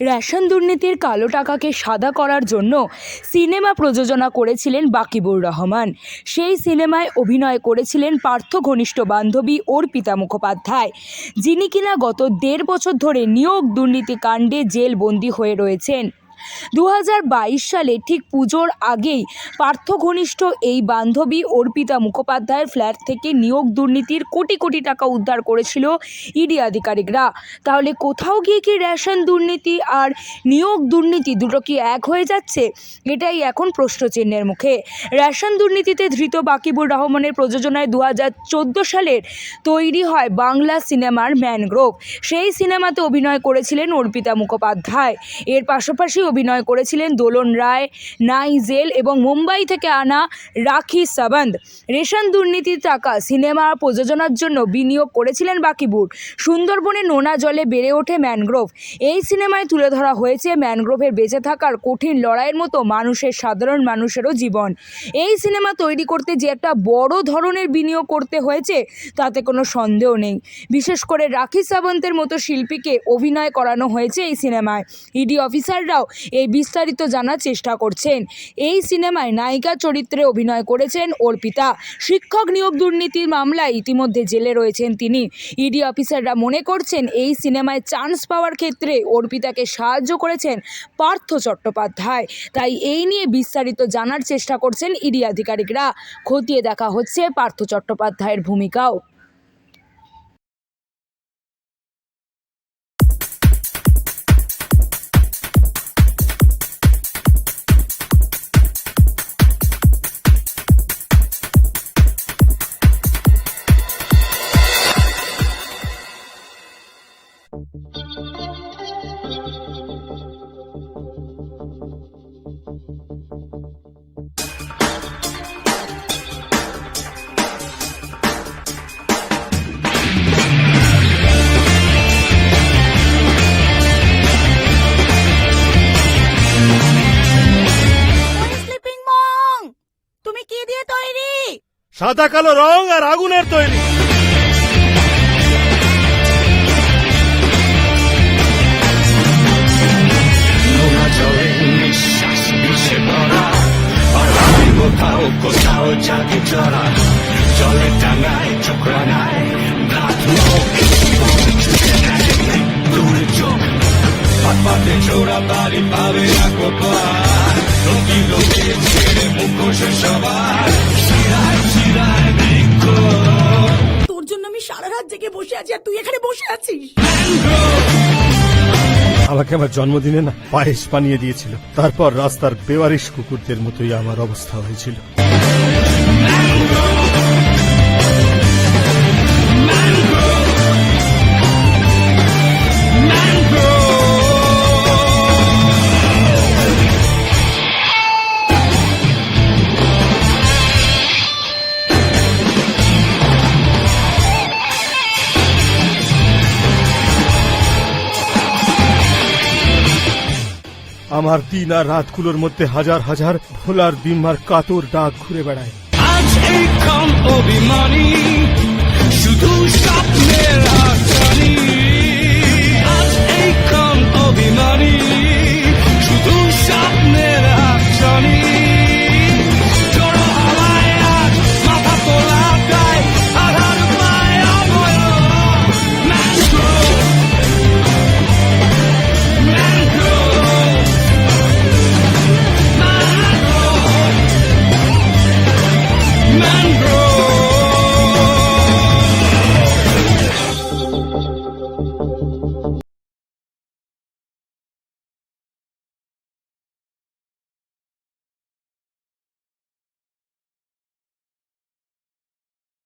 Ration দুর্নীতির কালো টাকাকে সাদা করার জন্য সিনেমা প্রযোজনা করেছিলেন বাকিবুর রহমান। সেই সিনেমায় অভিনয় করেছিলেন পার্থ ঘনিষ্ঠ বান্ধবী অর্পিতা মুখোপাধ্যায়, যিনি কিনা গত দেড় বছর ধরে নিয়োগ দুর্নীতি কাণ্ডে জেলবন্দি হয়ে রয়েছেন। দু হাজার বাইশ সালে ঠিক পুজোর আগেই পার্থ ঘনিষ্ঠ এই বান্ধবী অর্পিতা মুখোপাধ্যায়ের ফ্ল্যাট থেকে নিয়োগ দুর্নীতির কোটি কোটি টাকা উদ্ধার করেছিল ইডি আধিকারিকরা। তাহলে কোথাও গিয়ে কি রেশন দুর্নীতি আর নিয়োগ দুর্নীতি দুটো কি এক হয়ে যাচ্ছে? এটাই এখন প্রশ্নচিহ্নের মুখে। রেশন দুর্নীতিতে ধৃত বাকিবুর রহমানের প্রযোজনায় দু হাজার চোদ্দ সালের তৈরি হয় বাংলা সিনেমার ম্যানগ্রোভ। সেই সিনেমাতে অভিনয় করেছিলেন অর্পিতা মুখোপাধ্যায়। এর পাশাপাশি অভিনয় করেছিলেন দোলন রায়, নাইজেল এবং মুম্বাই থেকে আনা রাখি সাবন্দ। রেশন দুর্নীতির টাকা সিনেমা প্রযোজনার জন্য বিনিয়োগ করেছিলেন বাকিবুর। সুন্দরবনে নোনা জলে বেড়ে ওঠে ম্যানগ্রোভ। এই সিনেমায় তুলে ধরা হয়েছে ম্যানগ্রোভের বেঁচে থাকার কঠিন লড়াইয়ের মতো মানুষের, সাধারণ মানুষেরও জীবন। এই সিনেমা তৈরি করতে যে একটা বড় ধরনের বিনিয়োগ করতে হয়েছে, তাতে কোনো সন্দেহ নেই। বিশেষ করে রাখি সাবন্তের মতো শিল্পীকে অভিনয় করানো হয়েছে এই সিনেমায়। ইডি অফিসাররাও এই বিস্তারিত জানার চেষ্টা করছেন। এই সিনেমায় নায়িকা চরিত্রে অভিনয় করেছেন অর্পিতা। শিক্ষক নিয়োগ দুর্নীতির মামলায় ইতিমধ্যে জেলে রয়েছেন তিনি। ইডি অফিসাররা মনে করছেন, এই সিনেমায় চান্স পাওয়ার ক্ষেত্রে অর্পিতাকে সাহায্য করেছেন পার্থ চট্টোপাধ্যায়। তাই এই নিয়ে বিস্তারিত জানার চেষ্টা করছেন ইডি আধিকারিকরা। খতিয়ে দেখা হচ্ছে পার্থ চট্টোপাধ্যায়ের ভূমিকাও। সাদা কালো রং আর আগুনের তৈরি। কোথাও কোথাও জাগে জরা। জলে টাঙায় চোখ রাঙায় রাত হোক, ছুটে নেয় দূরে চোখ পাতে চোরা বাড়ি পাবে না কোপার তোর জন্য আমি সারা রাত জেগে বসে আছি, আর তুই এখানে বসে আছিস। আমাকে আমার জন্মদিনে না পায়েস বানিয়ে দিয়েছিল। তারপর রাস্তার বেওয়ারিশ কুকুরদের মতোই আমার অবস্থা হয়েছিল। আমার দিন আর রাতগুলোর মধ্যে হাজার হাজার ভোলার দিম্মার কাতর ডাক ঘুরে বেড়ায়। অভিমান।